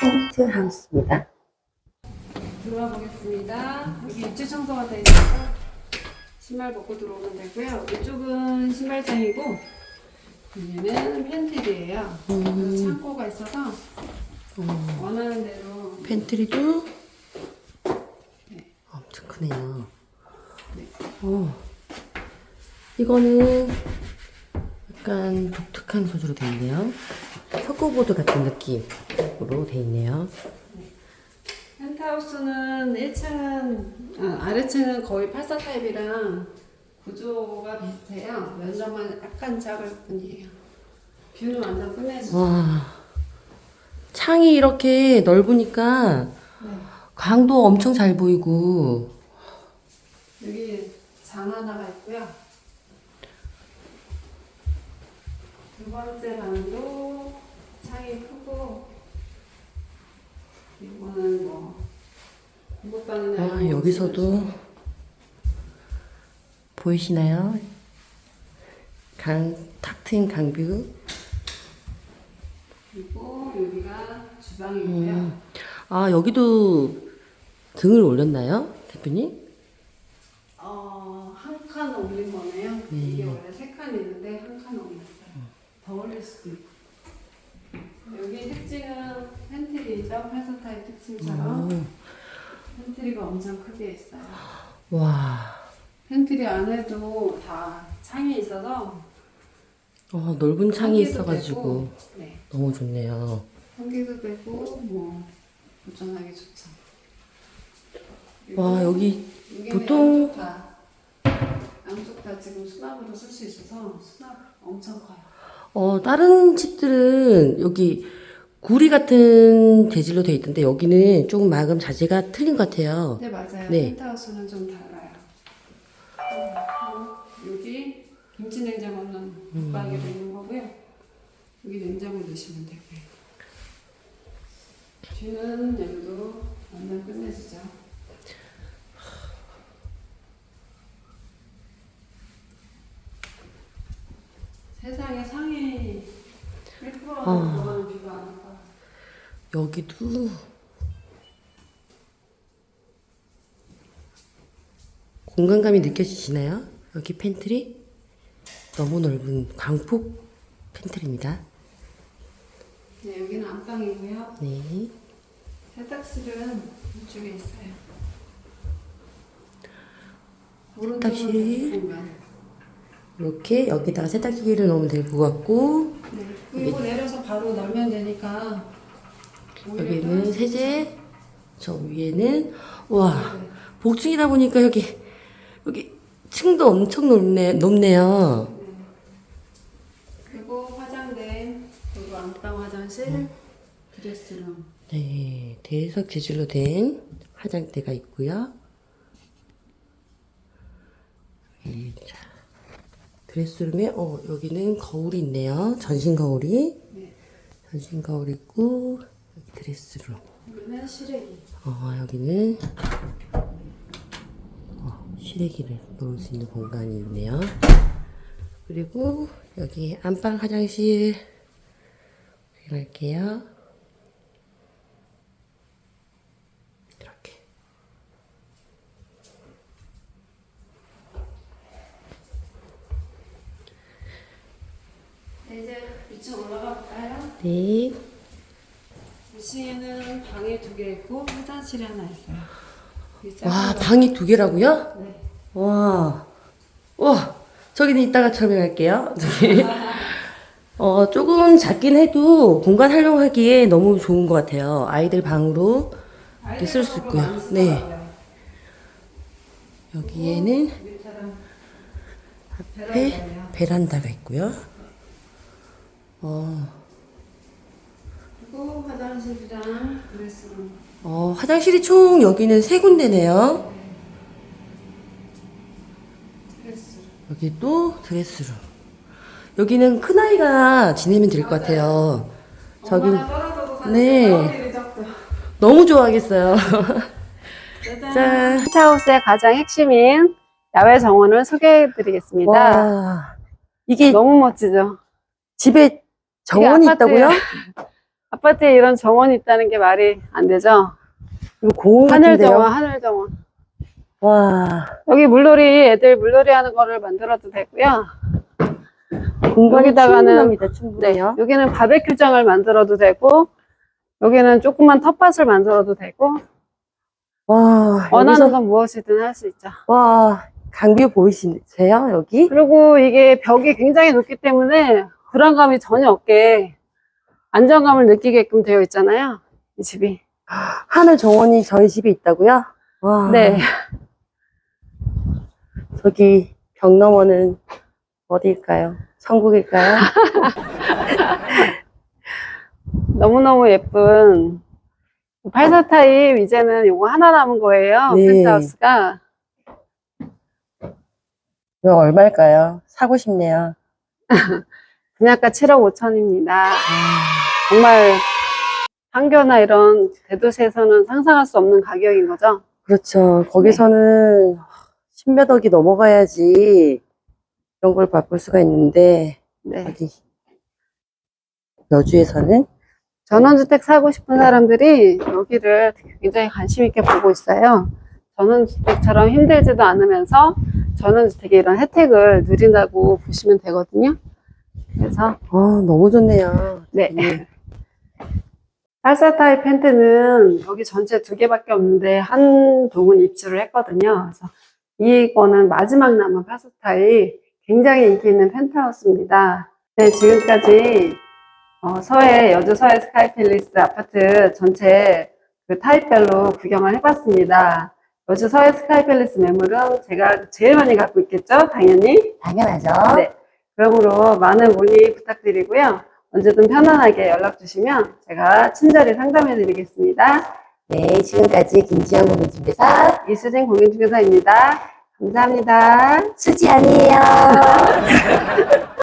텐트 하우스입니다. 들어와 보겠습니다. 여기 입주 청소가 되어 있어서 신발 벗고 들어오면 되고요. 이쪽은 신발장이고 여기는 팬트리예요. 그래서 창고가 있어서 원하는 대로 팬트리도 엄청 크네요. 어. 이거는 약간 독특한 소재로 되어 있네요. 석고보드 같은 느낌으로 되어 있네요. 펜트하우스는 1층은 아, 아래층은 거의 84 타입이랑 구조가 비슷해요. 면적만 약간 작을 뿐이에요. 뷰는 완전 끝내주죠. 와. 창이 이렇게 넓으니까 네. 강도 엄청 잘 보이고 여기 장 하나가 있고요. 두 번째 방도 창이 크고 이거는 뭐 공부방이나 아, 이런 여기서도 보이시나요? 강, 탁 트인 강뷰. 그리고 여기가 주방이고요. 아, 여기도 등을 올렸나요? 대표님? 어, 한 칸 올린 거네요. 이게 원래 세 칸 있는데 한 칸 올렸어요. 더 올릴 수도 있고. 여기 특징은 팬트리죠. 84 타입 특징처럼 오. 팬트리가 엄청 크게 있어요. 와. 팬트리 안에도 다 창이 있어서 어, 넓은 창이 환기도 있어가지고 되고, 네, 너무 좋네요. 환기도 되고 뭐 보존하기 좋죠. 와, 여기 여기는 보통- 양쪽 다 양쪽 다 지금 수납으로 쓸 수 있어서 수납 엄청 커요. 어, 다른 집들은 여기 구리 같은 재질로 되어 있던데 여기는 조금 마감 자재가 틀린 것 같아요. 네 맞아요. 네. 펜트하우스는 좀 달라요. 음, 여기 김치 냉장고는 붙박이로 있는 거고요. 여기 냉장고 넣으시면 되고요. 뷰는 여기도 완전 끝내주죠. 세상에 상위 1%는 아. 그거는 뷰가 안 나와. 여기도 공간감이 느껴지시나요? 여기 팬트리 너무 넓은 광폭 팬트리입니다. 네, 여기는 안방이고요. 네. 세탁실은 이쪽에 있어요. 세탁실. 이렇게 여기다가 세탁기를 넣으면 될 것 같고 네. 그리고 내려서 바로 널면 되니까. 여기는 또 세제 저 위에는 와 네. 복층이다 보니까 여기 여기 층도 엄청 높네 높네요. 그리고 화장대, 그리고 안방 화장실, 드레스룸. 네, 대리석 재질로 된 화장대가 있고요. 이, 자, 드레스룸에 어 여기는 거울이 있네요. 전신 거울이 네. 전신 거울 있고 여기 드레스룸. 여기는 실외기. 어 여기는 어, 시래기를 놓을 수 있는 공간이 있네요. 그리고 여기 안방 화장실 확인할게요. 이렇게. 네, 2층 올라가 볼까요? 네. 2층에는 방이 두 개 있고 화장실이 하나 있어요. 이 작은 와 거- 방이 두 개라고요? 네. 와, 와, 저기는 이따가 설명할게요. 저기. 어, 조금 작긴 해도 공간 활용하기에 너무 좋은 것 같아요. 아이들 방으로 이렇게 쓸 수 있고요. 네. 여기에는 밑에는 앞에. 베란다가 있고요. 어, 그리고 화장실이랑 드레스룸. 어, 화장실이 총 여기는 세 군데네요. 드레스룸. 여기 또 드레스룸. 여기는 큰 아이가 지내면 될 것 같아요. 저기 엄마가 떨어져도 네. 너무 좋아하겠어요. 짜잔. 짠. 펜트하우스의 가장 핵심인 야외 정원을 소개해드리겠습니다. 와, 이게 너무 멋지죠? 집에 정원이 아파트예요. 있다고요? 아파트에 이런 정원이 있다는 게 말이 안 되죠? 이거 공원 하늘 같은데요? 정원, 하늘 정원. 와, 여기 물놀이, 애들 물놀이 하는 거를 만들어도 되고요. 공간이 여기다가는- 충분합니다, 네, 충분해요. 여기는 바베큐장을 만들어도 되고, 여기는 조그만 텃밭을 만들어도 되고, 와, 원하는 여기서, 건 무엇이든 할 수 있죠. 와, 강뷰 보이시세요, 여기? 그리고 이게 벽이 굉장히 높기 때문에 불안감이 전혀 없게 안정감을 느끼게끔 되어 있잖아요. 이 집이. 하늘 정원이 저희 집에 있다고요? 와, 네. 저기 벽 너머는 어디일까요? 천국일까요? 너무너무 예쁜 84 타입 이제는 요거 하나 남은 거예요. 네. 펜트하우스가. 이거 얼마일까요? 사고 싶네요. 분양가 7억 5천입니다. 정말 판교나 이런 대도시에서는 상상할 수 없는 가격인 거죠. 그렇죠. 거기서는 십몇 억이 넘어가야지 이런 걸 맛볼 수가 있는데 네. 여기 여주에서는 전원주택 사고 싶은 사람들이 여기를 굉장히 관심 있게 보고 있어요. 전원주택처럼 힘들지도 않으면서 전원주택의 이런 혜택을 누린다고 보시면 되거든요. 그래서 아, 너무 좋네요. 네. 84 타입 펜트는 여기 전체 두 개밖에 없는데 한 동은 입주를 했거든요. 그래서 이거는 마지막 남은 84 타입 굉장히 인기 있는 펜트하우스입니다. 네, 지금까지 어, 서해, 여주 서해 스카이팰리스 아파트 전체 그 타입별로 구경을 해봤습니다. 여주 서해 스카이팰리스 매물은 제가 제일 많이 갖고 있겠죠? 당연히. 당연하죠. 네. 그러므로 많은 문의 부탁드리고요. 언제든 편안하게 연락 주시면 제가 친절히 상담해 드리겠습니다. 네, 지금까지 김지영 공인중개사 이수진 공인중개사입니다. 감사합니다. 수지 아니에요.